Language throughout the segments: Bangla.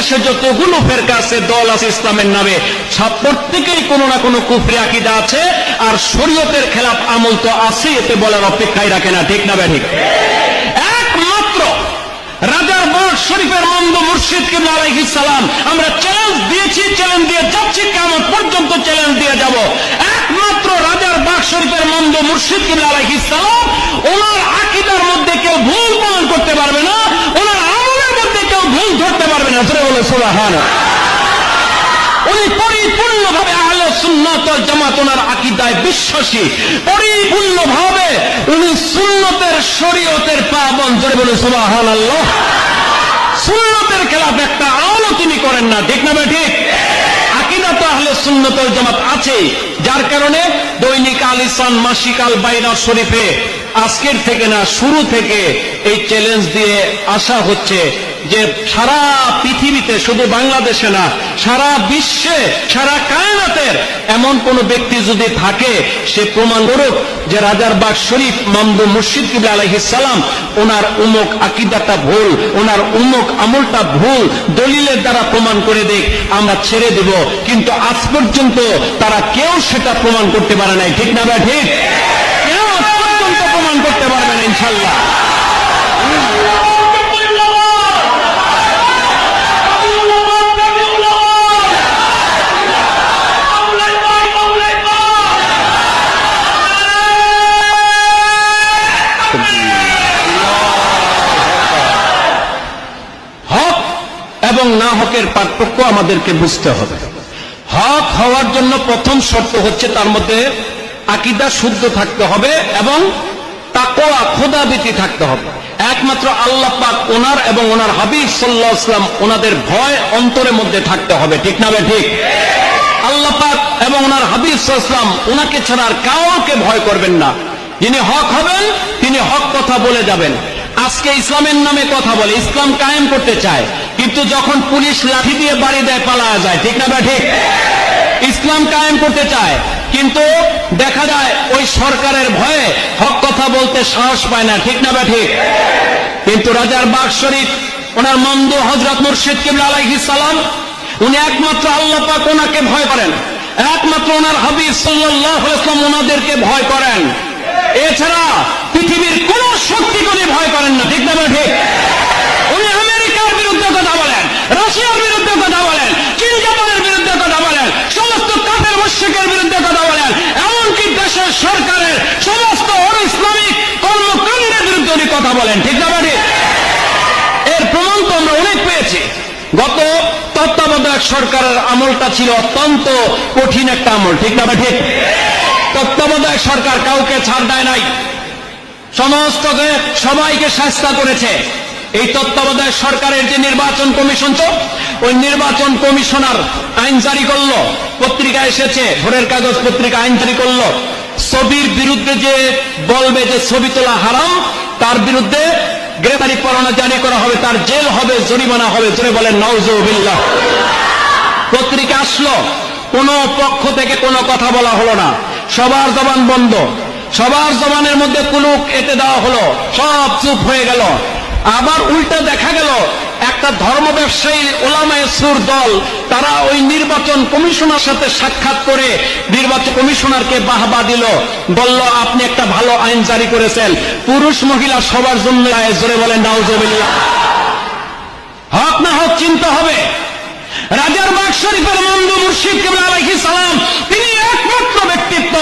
বাংলাদেশে যতগুলো ফেরকা আছে দল আছে ইসলামের নামে, সব প্রত্যেকেই কোনো না কোনো কুফরি আকিদা আছে, আর শরীয়তের খেলাফ আমল তো আছে এতে বলার অপেক্ষায় রাখে না, ঠিক না ব্যাঠিক? একমাত্র রাজার বাগ শরীফের মন্দ মুর্শিদ কিবলা আলাইহিস সালাম, আমরা চ্যালেঞ্জ দিয়েছি চ্যালেঞ্জ দিয়ে যাচ্ছি কেমন পর্যন্ত চ্যালেঞ্জ দিয়ে যাব। একমাত্র রাজার বাগ শরীফের মন্দ মুর্শিদ কিবলা আলাইহিস সালাম, ওনার আকিদার মধ্যে কেউ ভুল প্রমাণ করতে পারবে না ওনার আমলের মধ্যে কেউ ভুল ধরতে পারবে না ধরে বলে, সুবহানাল্লাহ। উনি পরিপূর্ণভাবে আহলে সুন্নত জামাত ওনার আকিদায় বিশ্বাসী। পরিপূর্ণভাবে উনি সুন্নতের শরীয়তের পাবন জোরে বলে, সুবহানাল্লাহ। সুন্নতের খেলাফ একটা আমলও তিনি করেন না, ঠিক না ঠিক? আকিদা তো আহলে সুন্নত জামাত আছে। যার কারণে দৈনিক আলিসান মাসিক আল বাইরা শরীফে আজকের থেকে না, শুরু থেকে এই চ্যালেঞ্জ দিয়ে আসা হচ্ছে। যে সারা পৃথিবীতে শুধু বাংলাদেশে না, সারা বিশ্বে, সারা কায়নাতের এমন কোন ব্যক্তি যদি থাকে, সে প্রমাণ করুক যে রাজার বাগ শরীফ মামদু মুর্শিদ কিবলা আলহিস সালাম ওনার উমুক আকিদাটা ভুল, ওনার উমুক আমলটা ভুল, দলিলের দ্বারা প্রমাণ করে দেখ আমরা ছেড়ে দেব। কিন্তু আজ পর্যন্ত তারা কেউ সেটা প্রমাণ করতে পারে নাই। ঠিক না বা ঠিক? কেউ আজ পর্যন্ত প্রমাণ করতে পারবে না, ইনশাল্লাহ। এবং না হকের পার্থক্য আমাদেরকে বুঝতে হবে। হক হওয়ার জন্য প্রথম শর্ত হচ্ছে তার মধ্যে আকিদা শুদ্ধ থাকতে হবে এবং তাকোয়া খোদাবিতি থাকতে হবে। একমাত্র আল্লাহ পাক ওনার এবং ওনার হাবিব সাল্লাহ ইসলাম ওনাদের ভয় অন্তরের মধ্যে থাকতে হবে। ঠিক না ঠিক? আল্লাহ পাক এবং ওনার হাবিব ইসলাম ওনাকে ছাড়া আর কাউকে ভয় করবেন না। যিনি হক হবেন, তিনি হক কথা বলে যাবেন। আজকে ইসলামের নামে কথা বলে, ইসলাম কায়েম করতে চায়। কিন্তু যখন পুলিশ লাঠি দিয়ে বাড়ি দেয়, পালায়া যায়। ঠিক না ঠিক। ইসলাম কায়েম করতে চায়, কিন্তু দেখা যায় ওই সরকারের ভয়ে হক কথা বলতে সাহস পায় না। ঠিক না বা ঠিক। কিন্তু রাজার বাগ শরীফ, ওনার মন্দ হজরত মুর্শিদ কিবলা আলাইহিস সালাম, উনি একমাত্র আল্লাহ পাক ওনাকে ভয় করেন। একমাত্র ওনার হাবিব সাল্লাল্লাহু আলাইহি ওয়াসাল্লাম ওনাদেরকে ভয় করেন। এছাড়া পৃথিবীর কোন শক্তি করে ভয় করেন না। ঠিক না ঠিক উনি আমেরিকার বিরুদ্ধে কথা বলেন রাশিয়ার বিরুদ্ধে কথা বলেন চীন জাপানের বিরুদ্ধে কথা বলেন, সমস্ত কাপের মুশরিকের বিরুদ্ধে কথা বলেন, এমনকি দেশের সরকারের সমস্ত অন ইসলামিক কর্মকাণ্ডের বিরুদ্ধে উনি কথা বলেন, ঠিক না এর প্রমাণ তো আমরা অনেক পেয়েছি। গত তত্ত্বাবধায়ক সরকারের আমলটা ছিল অত্যন্ত কঠিন একটা আমল, ঠিক না ঠিক তত্ত্বাবধায়ক সরকার কাউকে ছাড় দেয় নাই। সমস্ত সবাইকে শাস্তা করেছে। এই তত্ত্বাবধায়ক সরকারের যে নির্বাচন কমিশন তো, ওই নির্বাচন কমিশনার আইন জারি করল, পত্রিকা এসেছে, ভোরের কাগজ পত্রিকা আইন জারি করল। ছবির বিরুদ্ধে যে বলবে যে ছবি তোলা হারাম, তার বিরুদ্ধে গ্রেফতারি পরোয়ানা জারি করা হবে, তার জেল হবে, জরিমানা হবে, জোরে বলেন নওজবিল্লাহ পত্রিকা আসলো, কোন পক্ষ থেকে কোনো কথা বলা হলো না। সবার জবান বন্ধ। সবার জবানের মধ্যে কুলুক এতে দেওয়া হলো, সব চুপ হয়ে গেল। আবার উল্টা দেখা গেল, একটা ধর্ম ব্যবসায়ী ওলামায় সুর দল, তারা ওই নির্বাচন কমিশনার সাথে সাক্ষাৎ করে নির্বাচন কমিশনারকে বাহবা দিল, বলল, আপনি একটা ভালো আইন জারি করেছেন। পুরুষ মহিলা সবার জন্য জোরে বলেন, নাউজবিল্লাহ। হক না হক, চিন্তা হবে। রাজার বাগ শরীফের মন্দ মুর্শিদ কেবল আলাইহি সালাম, তিনি একমাত্র ব্যক্তিত্ব।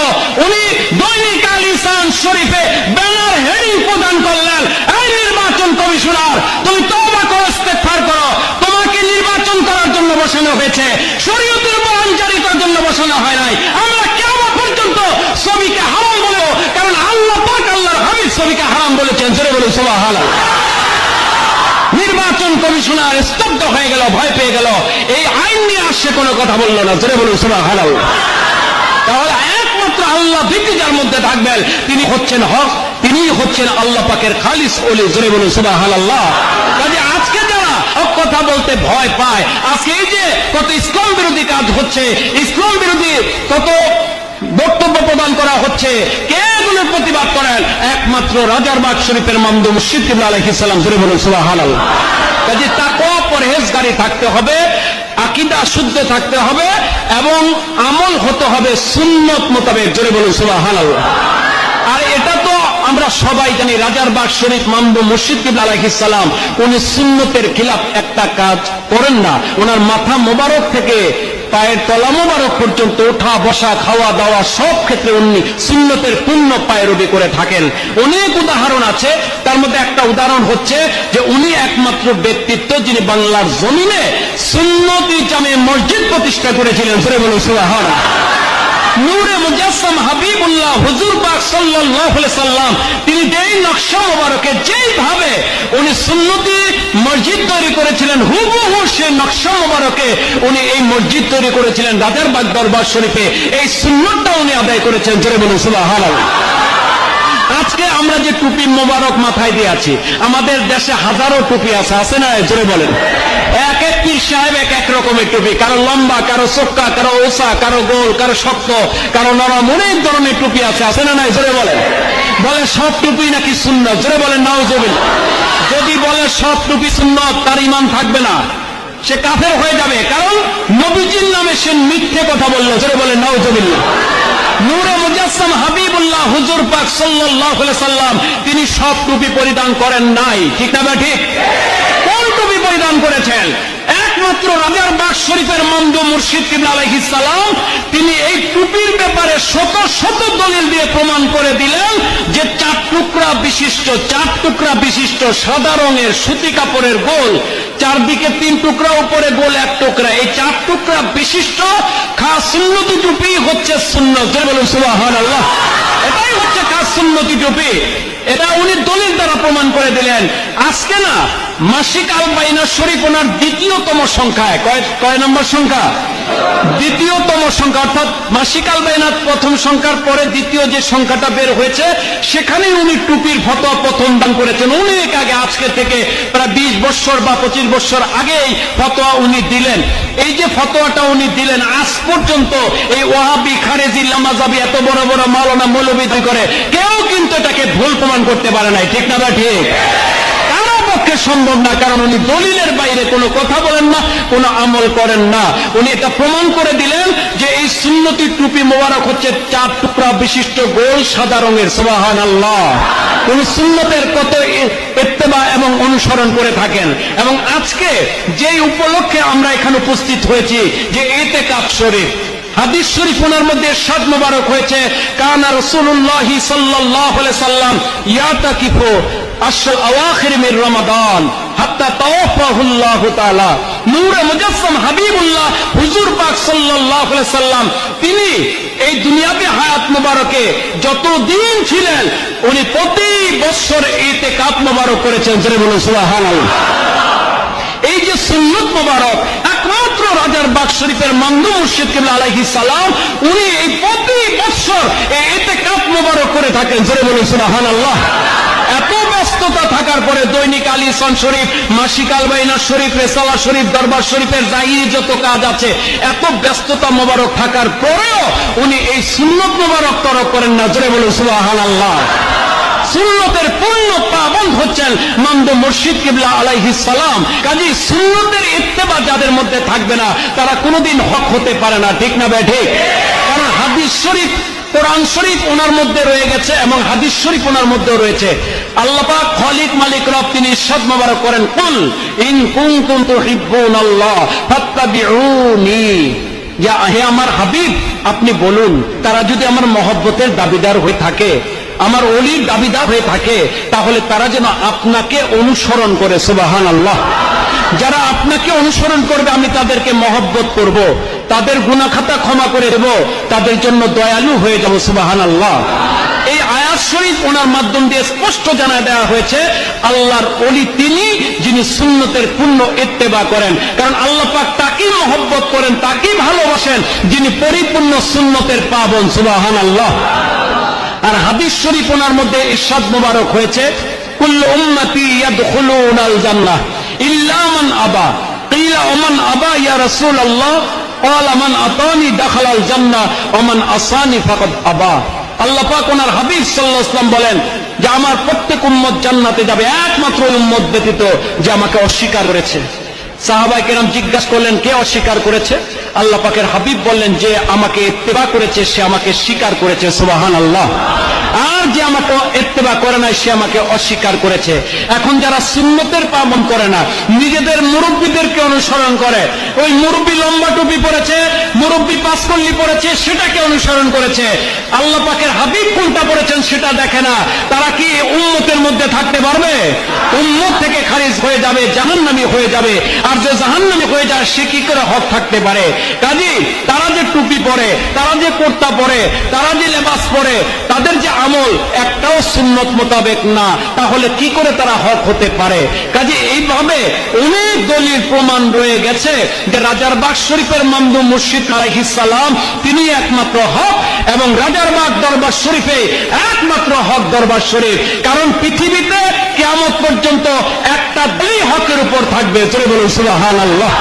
উনি দৈনিক আল ইসান শরীফে ব্যানার হেডিং প্রদান করলেন। কমিশনার তুমি তওবা করো, ইস্তেগফার করো। তোমাকে নির্বাচন করার জন্য বসানো হয়েছে। শরীয়তের আইন জারি করার জন্য বসানো হয় নাই। আমরা কেমন পর্যন্ত ছবিকে হারাম বলব কারণ আল্লাহ পাক আল্লাহর হাবিব ছবিকে হারাম বলেছেন। জোরে বলুন, সুবহানাল্লাহ। নির্বাচন কমিশনার স্তব্ধ হয়ে গেল, ভয় পেয়ে গেল। এই আইন নিয়ে আসছে কোনো কথা বলল না। জোরে বলুন সুবাহ হালাল তাহলে একমাত্র আল্লাহ ভীতি যার মধ্যে থাকবেন, তিনি হচ্ছেন হক। তিনি হচ্ছেন আল্লাহ পাকের খালিস ওলি, জোরে বলুন সুবাহ কাজে আজকে কথা বলতে ভয় পায়, আজকে এই যে কত ইসলাম বিরোধী কাজ হচ্ছে, ইসলাম বিরোধী কত বক্তব্য প্রদান করা হচ্ছে, কে এগুলোর প্রতিবাদ করেন? একমাত্র রাজার বাগ শরীফের মামদু মুর্শিদ কিবলা আলাইহিস সালাম, জোরে বলুন, সুবহানাল্লাহ। কাজে তাকওয়া, পরহেজগারি থাকতে হবে, আকিদা শুদ্ধ থাকতে হবে, এবং আমল হতে হবে সুন্নত মোতাবেক, জোরে বলুন এটা তো আমরা সবাই জানি রাজার বাগ শরীফ মামদু মুর্শিদ কিবলা আলাইহিস সালাম, উনি সুন্নতের খিলাফ একটা কাজ করেন না। ওনার মাথা মোবারক থেকে পায়ের তলা মোবারক পর্যন্ত ওঠা বসা, খাওয়া, দাওয়া সব ক্ষেত্রে উনি সুন্নতের পূর্ণ পায়রবি করে থাকেন। অনেক উদাহরণ আছে, তার মধ্যে একটা উদাহরণ হচ্ছে যে উনি একমাত্র ব্যক্তিত্ব যিনি বাংলার জমিনে সুন্নতি জামে মসজিদ প্রতিষ্ঠা করেছিলেন। সুরে বলুন সুবাহানা নূরে মুজাসসাম হাবিবুল্লাহ হুজুর পাক সাল্লাল্লাহু সাল্লাম, তিনি যেই নকশা মোবারকে যেইভাবে উনি সুন্নতি মসজিদ তৈরি করেছিলেন, হুবহু সেই নকশা মোবারকে উনি এই মসজিদ তৈরি করেছিলেন রাজার বাগ দরবার শরীফে। এই সুন্নতটা উনি আদায় করেছেন, জোরে বলুন, সুবহানাল্লাহ। আজকে আমরা যে টুপি মোবারক মাথায় দিয়ে আছি, আমাদের দেশে হাজারো টুপি আছে আছে না? জোরে বলেন। এক পীর সাহেব এক এক রকমের টুপি। কারও লম্বা, কারও চোক্কা, কারও ওসা, কারও গোল, কারও শক্ত, কারও নরম অনেক ধরনের টুপি আছে আছে না নাই? জোরে বলেন। বলে সব টুপি নাকি শূন্য জোরে বলেন নাও জবিন যদি বলে সব টুপি শূন্য তার ইমান থাকবে না। সে কাফের হয়ে যাবে, কারণ নবীজির নামে সে মিথ্যে কথা বলল। জোরে বলেন নাও জবিন নূরে মুজাসসাম হাবিবুল্লাহ হুজুর পাক আলাইহি সাল্লাম তিনি সব টুপি পরিধান করেন নাই। ঠিক না বা ঠিক কোন টুপি পরিধান করেছেন? একমাত্র রাজার বাগ শরীফের মন্দ মুর্শিদ কিবলা আলাইহিস সালাম, তিনি এই টুপির ব্যাপারে শত শত দলিল দিয়ে প্রমাণ করে দিলেন যে চার টুকরা বিশিষ্ট, চার টুকরা বিশিষ্ট সাদা রঙের সুতি কাপড়ের গোল, চারদিকে তিন টুকরা, উপরে গোল এক টুকরা। এই চার টুকরা বিশিষ্ট খাস সুন্নতি টুপি হচ্ছে সুন্নত। বলুন সুবাহান আল্লাহ এটাই হচ্ছে খাস সুন্নতি টুপি। এটা উনি দলিল দ্বারা প্রমাণ করে দিলেন। আজকে না মাসিক আল বাইনা শরীফ ওনার দ্বিতীয়তম সংখ্যায় কয় নম্বর সংখ্যা? দ্বিতীয়তম সংখ্যা, অর্থাৎ মাসিক আল বাইনাত প্রথম সংখ্যার পরে দ্বিতীয় যে সংখ্যাটা বের হয়েছে সেখানে উনি টুপির ফতোয়া প্রথম দান করেছেন। অনেক আগে, আজকে থেকে প্রায় বিশ বছর বা পঁচিশ বছর আগেই ফতোয়া উনি দিলেন। এই যে ফতোয়াটা উনি দিলেন, আজ পর্যন্ত এই ওয়াহাবি খারেজি লামাজাবি এত বড় বড় মাওলানা মৌলবি করে, কেউ কিন্তু এটাকে ভুল প্রমাণ করতে পারে নাই। ঠিক না ঠিক? সম্ভব না, কারণ উনি দলিলের বাইরে কোনো কথা বলেন না, কোনো আমল করেন না। উনি এটা প্রমাণ করে দিলেন যে এই সুন্নতি টুপি মোবারক হচ্ছে চার টুকরা বিশিষ্ট গোল সাদা রঙের সোবাহান আল্লাহ উনি সুন্নতের কত ইত্তেবা এবং অনুসরণ করে থাকেন। এবং আজকে যেই উপলক্ষে আমরা এখানে উপস্থিত হয়েছি, যে এতে কাপ শরীফ, হাদিস শরীফ ওনার মধ্যে সাদ মোবারক হয়েছে, কানা রসুল্লাহি আলাইহি সাল্লাম ইয়াতাকিফু তিনি এই দুনিয়াতে হায়াত মোবারকে যতদিন ছিলেন, উনি প্রতি বছর ইতিকাফ মোবারক করেছেন। জেনে বলুন, সুবহানাল্লাহ। এই যে সুন্নত মোবারক, একমাত্র রাজার বাগ শরীফের মান্দু মুর্শিদ কিবলা সালাম, উনি এই প্রতি বছর এতে কাপ মোবারক করে থাকেন। জোরে বলুন সুবাহান আল্লাহ ব্যস্ততা থাকার পরে দৈনিক আলিসান শরীফ, মাসিক আলবাইনা শরীফ, রেসালা শরীফ, দরবার শরীফের জাহিরি যত কাজ আছে, এত ব্যস্ততা মোবারক থাকার পরেও উনি এই সুন্নত মোবারক তরক করেন না। জোরে বলুন সুবাহান আল্লাহ সুন্নতের পূর্ণ পাবন হচ্ছেন মুর্শিদ কিবলা আলাইহি সালাম। কাজী সুন্নতের ইত্তেবা যাদের মধ্যে থাকবে না, তারা কোনোদিন হক হতে পারে না। ঠিক না কারণ হাদিস শরীফ, কোরআন শরীফ ওনার মধ্যে রয়ে গেছে এবং হাদিস শরীফ ওনার মধ্যে রয়েছে। আমার হাবিব, আপনি বলুন, তারা যদি আমার মহব্বতের দাবিদার হয়ে থাকে, আমার অলির দাবিদার হয়ে থাকে, তাহলে তারা যেন আপনাকে অনুসরণ করে সুবাহান আল্লাহ যারা আপনাকে অনুসরণ করবে, আমি তাদেরকে মহব্বত করব। তাদের গুণাখাতা ক্ষমা করে দেব, তাদের জন্য দয়ালু হয়ে যাব সুবাহান আল্লাহ শরীফ ওনার মাধ্যম দিয়ে স্পষ্ট জানা দেওয়া হয়েছে আল্লাহর অলি তিনি যিনি সুন্নতের পূর্ণ ইত্তেবা করেন কারণ আল্লাহ পাক তাকেই মহব্বত করেন তাকেই ভালোবাসেন যিনি পরিপূর্ণ সুন্নতের পাবন সুবাহান আল্লাহ আর হাদিস শরীফ ওনার মধ্যে ইরশাদ মোবারক হয়েছে কুল্লু উম্মতি ইয়াদখুলুনাল জান্নাহ ইল্লা মান আবা কিলা ওমান আবা ইয়া রাসূলুল্লাহ قال من আতানি দাখালাল জান্নাহ ওয়া মান আসানি ফাকাদ আবা আল্লাহ পাক ওনার হাবিব সাল্লাহ ইসলাম বলেন যে আমার প্রত্যেক উম্মত জান্নাতে যাবে, একমাত্র উম্মত ব্যতীত যে আমাকে অস্বীকার করেছে। সাহাবাই কেরাম জিজ্ঞাসা করলেন, কে অস্বীকার করেছে? আল্লাহ পাকের হাবিব বললেন যে আমাকে ইত্তেবা করেছে, সে আমাকে স্বীকার করেছে সুবাহান আল্লাহ আর যে আমাকে ইত্তেবা করে নাই, সে আমাকে অস্বীকার করেছে। এখন যারা সুন্নতের পালন করে না, নিজেদের মুরব্বীদেরকে অনুসরণ করে, ওই মুরব্বী লম্বা টুপি পরেছে, মুরব্বী পাঁচকল্লি পরেছে, সেটাকে অনুসরণ করেছে। আল্লাহ পাকের হাবিব কোনটা পড়েছেন সেটা দেখে না। তারা কি উম্মতের মধ্যে থাকতে পারবে? উম্মত থেকে খারিজ হয়ে যাবে, জাহান্নামি হয়ে যাবে। আর যে জাহান্নামি হয়ে যায়, সে কি করে হক থাকতে পারে? কাজী, তারা যে টুপি পরে, তারা যে কুর্তা পরে, তারা যে লেবাস পরে, তাদের যে আমল একটাও সুন্নত মোতাবেক না, তাহলে কি করে তারা হক হতে পারে? কাজে, এইভাবে অনেক দলিল প্রমাণ রয়ে গেছে যে রাজার বাগ শরীফের মামদু মুর্শিদ সালাম, তিনি একমাত্র হক এবং রাজার বাগ দরবার শরীফে একমাত্র হক দরবার শরীফ। কারণ পৃথিবীতে কেমন পর্যন্ত একটা দলই হকের উপর থাকবে। চলে বলুন সুবাহান আল্লাহ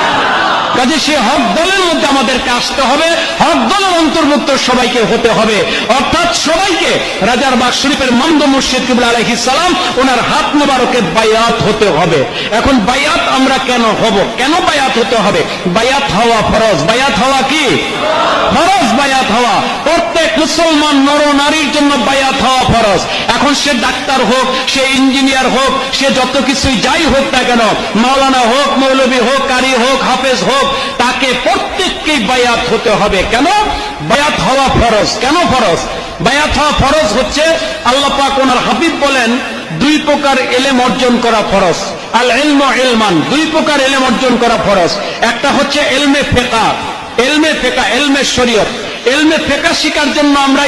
কাজে সে হক দলের মধ্যে আমাদেরকে আসতে হবে, হক দলের অন্তর্ভুক্ত সবাইকে হতে হবে। অর্থাৎ সবাইকে রাজার বাগ শরীফের মন্দ মুর্শিদ কিবুল সালাম, ওনার হাত মোবারকে বায়াত হতে হবে। এখন বায়াত আমরা কেন হব? কেন বায়াত হতে হবে? বায়াত হওয়া ফরজ। বায়াত হওয়া কি? ফরজ বায়াত হওয়া। প্রত্যেক মুসলমান নর নারীর জন্য বায়াত হওয়া ফরজ। এখন সে ডাক্তার হোক, সে ইঞ্জিনিয়ার হোক, সে যত কিছুই যাই হোক না কেন, মাওলানা হোক, মৌলবী হোক, কারি হোক, হাফেজ হোক তাকে প্রত্যেককেই বায়াত হতে হবে। কেন? বায়াত হওয়া ফরজ। কেন ফরজ? বায়াত হওয়া ফরজ হচ্ছে আল্লাহ পাক ওনার হাবিব বলেন, দুই প্রকার এলেম অর্জন করা ফরজ। আল এলম এলমান দুই প্রকার এলেম অর্জন করা ফরজ। একটা হচ্ছে এলমে ফেকা। এলমে ফেকা, এলমে শরীয়ত। এলমে ফেকা শিকার জন্য আমরা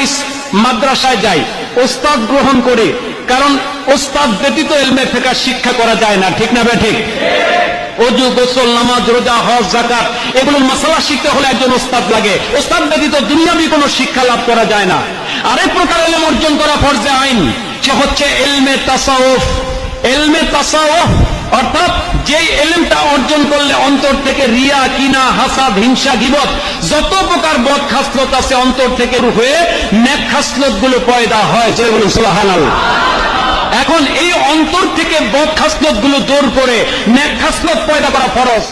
মাদ্রাসায় যাই, ওস্তাদ গ্রহণ করি। কারণ ওস্তাদ ব্যতীত এলমে ফেকা শিক্ষা করা যায় না। ঠিক না বে ঠিক? অজু, গোসল, নামাজ, রোজা, হজ জাকাত এগুলোর মশলা শিখতে হলে একজন ওস্তাদ লাগে। ওস্তাদ ব্যতীত দুনিয়াবি কোনো শিক্ষা লাভ করা যায় না। আরেক প্রকার এলম অর্জন করা ফরজে আইন, সে হচ্ছে এলমে তাসাউফ। এলমে তাসাউফ অর্থাৎ যে এলেমটা অর্জন করলে অন্তর থেকে রিয়া, কিনা, হাসাদ, হিংসা, গিবত, যত প্রকার বদ খাসলত আছে অন্তর থেকে হয়ে ন্যাক খাসলতগুলো পয়দা হয়। যে বলুন, সুবহানাল্লাহ। এখন এই অন্তর থেকে বদগুলো দূর করে ন্যাক খাসলত পয়দা করা ফরজ।